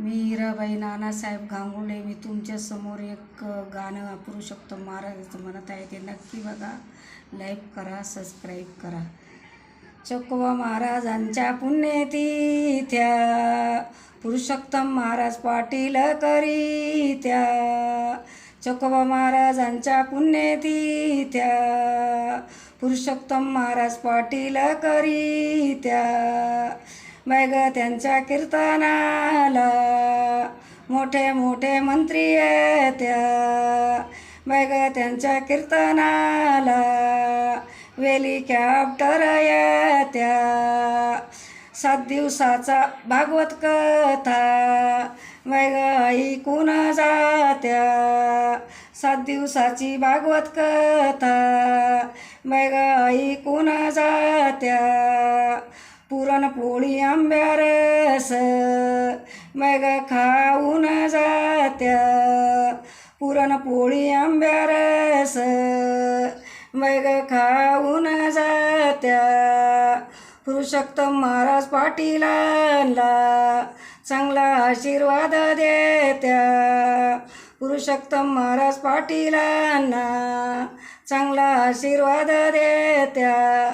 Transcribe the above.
मी हिराबाई नानासाहेब गांगुले मी तुमच्यासमोर एक गाणं पुरुषोत्तम महाराजाचं म्हणत आहे ते नक्की बघा. लाईक करा सबस्क्राईब करा. चकोबा महाराजांच्या पुण्यतिथ्या. पुरुषोत्तम महाराज पाटील करीत्या. चकोबा महाराजांच्या पुण्यतिथ्या. पुरुषोत्तम महाराज पाटील करीत्या. बैग त्यांच्या कीर्तनाला मोठे मोठे मंत्री येत्या. बैग त्यांच्या कीर्तनाला वेलिकॅप्टर येत्या. सात दिवसाचा भागवत कथा बैग ऐकून जात्या. सात दिवसाची भागवत कथा बैग ऐकून जात्या. पुरणपोळी आंब्यारस. मग खाऊन जात्या. पुरणपोळी आंब्यारस. मग खाऊन जात्या. पुरुषोत्तम महाराज पाटीलांना चांगला आशीर्वाद देत्या. पुरुषोत्तम महाराज पाटीलांना चांगला आशीर्वाद देत्या.